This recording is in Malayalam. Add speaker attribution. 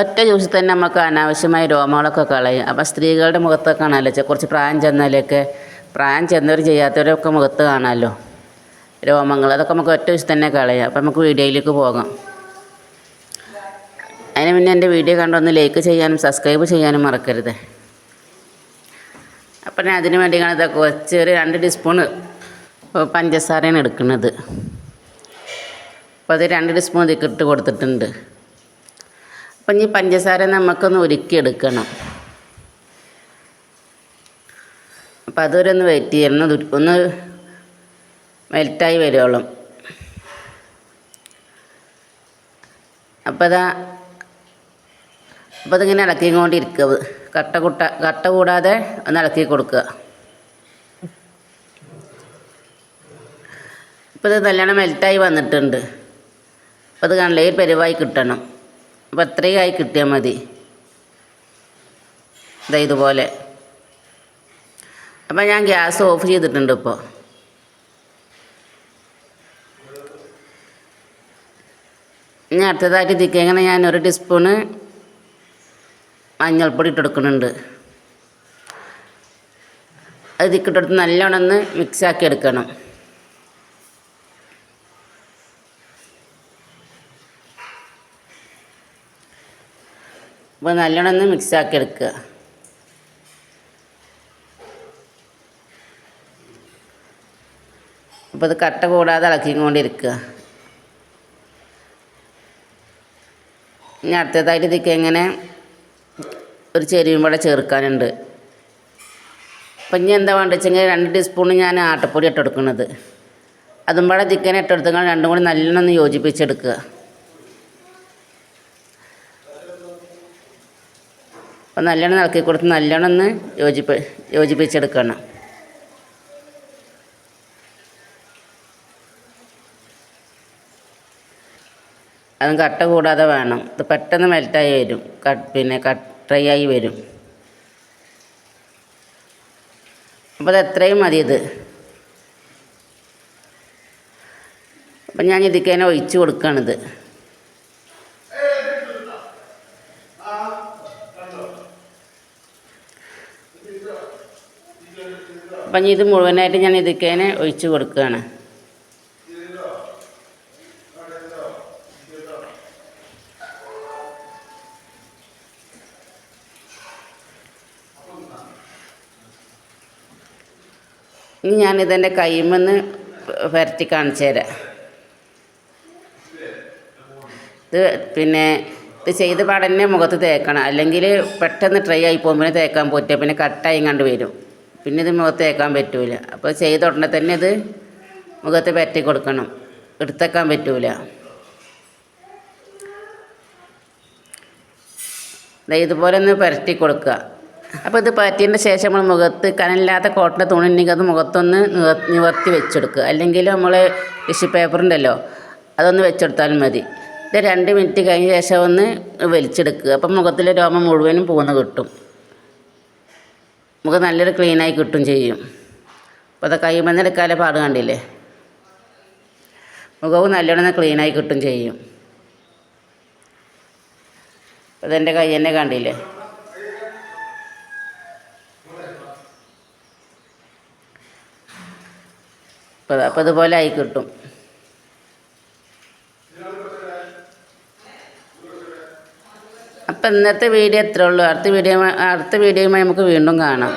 Speaker 1: ഒറ്റ ദിവസം തന്നെ നമുക്ക് അനാവശ്യമായ രോമങ്ങളൊക്കെ കളയും. അപ്പം സ്ത്രീകളുടെ മുഖത്തൊക്കെ കാണാമല്ലോ കുറച്ച് പ്രായം ചെന്നാലൊക്കെ പ്രായം ചെന്നവർ ചെയ്യാത്തവരൊക്കെ മുഖത്ത് കാണാമല്ലോ രോമങ്ങൾ അതൊക്കെ നമുക്ക് ഒറ്റ ദിവസം തന്നെ കളയാം. അപ്പം നമുക്ക് വീഡിയോയിലേക്ക് പോകാം. അതിന് മുന്നേ എന്റെ വീഡിയോ കണ്ടൊന്ന് ലൈക്ക് ചെയ്യാനും സബ്സ്ക്രൈബ് ചെയ്യാനും മറക്കരുത്. അപ്പം ഞാൻ അതിന് വേണ്ടിയാണ് ഇതൊക്കെ കുറച്ച് ഒരു രണ്ട് ടീസ്പൂണ് പഞ്ചസാരയാണ് എടുക്കുന്നത്. അപ്പോൾ അത് രണ്ട് ടീസ്പൂൺ ഇതിക്കിട്ട് കൊടുത്തിട്ടുണ്ട്. അപ്പം ഈ പഞ്ചസാര നമുക്കൊന്ന് ഉരുക്കിയെടുക്കണം. അപ്പം അതൊരൊന്ന് വെയിറ്റ് ചെയ്യണം ഒന്ന് മെൽറ്റായി വരുവോളും. അപ്പോൾ അതാ അപ്പോൾ അതിങ്ങനെ ഇളക്കിക്കൊണ്ടിരിക്കുക. കട്ട കുട്ട കട്ട കൂടാതെ ഒന്ന് ഇളക്കി കൊടുക്കുക. ഇപ്പോൾ ഇത് നല്ലോണം മെൽറ്റായി വന്നിട്ടുണ്ട്. അപ്പോൾ അത് കാണില്ലേ ഈ പരിവായി കിട്ടണം. അപ്പോൾ അത്രയും ആയി കിട്ടിയാൽ മതി. ഇതാ ഇതുപോലെ. അപ്പം ഞാൻ ഗ്യാസ് ഓഫ് ചെയ്തിട്ടുണ്ട് ഇപ്പോൾ ഇനി അടുത്തതായിട്ട് ഇതിക്ക് ഞാൻ ഒരു ടീസ്പൂണ് മഞ്ഞൾപ്പൊടി ഇട്ടെടുക്കുന്നുണ്ട് അത് ഇതിക്കിട്ടെടുത്ത് നല്ലോണം ഒന്ന് മിക്സാക്കി എടുക്കണം. അപ്പോൾ നല്ലോണം ഒന്ന് മിക്സാക്കി എടുക്കുക. അപ്പോൾ ഇത് കട്ട കൂടാതെ ഇളക്കിക്കൊണ്ടിരിക്കുക. ഇനി അടുത്തതായിട്ട് ഇതൊക്കെ എങ്ങനെ ഒരു ചെരുവും കൂടെ ചേർക്കാനുണ്ട്. അപ്പം ഇനി എന്താ വേണ്ടത് രണ്ട് ടീസ്പൂൺ ഞാൻ ആട്ടപ്പൊടി ഇട്ടെടുക്കുന്നത് അതും കൂടെ ചിക്കൻ ഇട്ടെടുത്തുകൊണ്ട് രണ്ടും കൂടി നല്ലോണം ഒന്ന് യോജിപ്പിച്ചെടുക്കുക. അപ്പം നല്ലോണം ഇളക്കി കൊടുത്ത് നല്ലോണം ഒന്ന് യോജിപ്പ് യോജിപ്പിച്ചെടുക്കണം. അതും കട്ട കൂടാതെ വേണം. ഇത് പെട്ടെന്ന് മെൽറ്റായി വരും. കട്ട് പിന്നെ കട്ട് ഡ്രൈ ആയി വരും. അപ്പോൾ അത് എത്രയും മതി ഇത്. അപ്പം ഞാൻ തന്നെ ഒഴിച്ച് കൊടുക്കുകയാണിത് അപ്പം ഇത് മുഴുവനായിട്ട് ഞാൻ ഇതൊക്കെ ഒഴിച്ചു ഒഴിച്ച് കൊടുക്കുകയാണ്. ഇനി ഞാനിതെന്റെ കൈമെന്ന് പരത്തി കാണിച്ചു തരാം. ഇത് പിന്നെ ഇത് ചെയ്ത പാടന്നെ മുഖത്ത് തേക്കണം. അല്ലെങ്കിൽ പെട്ടെന്ന് ട്രൈ ആയി പോകുമ്പോൾ തേക്കാൻ പറ്റുക പിന്നെ കട്ടായി കണ്ട് വരും. പിന്നെ ഇത് മുഖത്ത് പറ്റൂല. അപ്പോൾ ചെയ്ത ഉടനെ തന്നെ ഇത് മുഖത്ത് പറ്റി കൊടുക്കണം. എടുത്തേക്കാൻ പറ്റൂല. ഇതുപോലെ ഒന്ന് പരത്തി കൊടുക്കുക. അപ്പോൾ ഇത് പറ്റിയതിന്റെ ശേഷം നമ്മൾ മുഖത്ത് കനലില്ലാത്ത കോട്ടന്റെ തുണി ഉണ്ടെങ്കിൽ അത് മുഖത്തൊന്ന് നിവർത്തി വെച്ചെടുക്കുക. അല്ലെങ്കിൽ നമ്മൾ ടിഷ്യൂ പേപ്പർ ഉണ്ടല്ലോ അതൊന്ന് വെച്ചെടുത്താലും മതി. ഇത് രണ്ട് മിനിറ്റ് കഴിഞ്ഞ ശേഷം ഒന്ന് വലിച്ചെടുക്കുക. അപ്പം മുഖത്തിലെ രോമം മുഴുവനും പോകുന്ന കിട്ടും. മുഖം നല്ലൊരു ക്ലീനായി കിട്ടും ചെയ്യും. അപ്പോൾ അത് കൈമന്നെടുക്കാതെ പാട് കണ്ടില്ലേ? മുഖവും നല്ലോണം ക്ലീനായി കിട്ടും ചെയ്യും. അതെന്റെ കൈ തന്നെ കണ്ടില്ലേ? അപ്പോൾ അപ്പോൾ ഇതുപോലെ ആയി കിട്ടും. അപ്പം ഇന്നത്തെ വീഡിയോ എത്ര ഉള്ളൂ അടുത്ത വീഡിയോ അടുത്ത വീഡിയോയുമായി നമുക്ക് വീണ്ടും കാണാം.